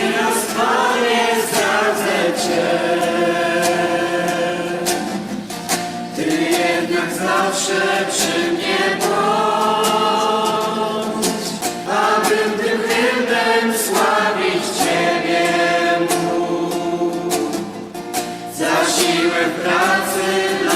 Dzieciństwo nie zdradzę Cię Ty jednak zawsze przy mnie Abym tym hymnem sławić Ciebie Za pracy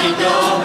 Seigneur.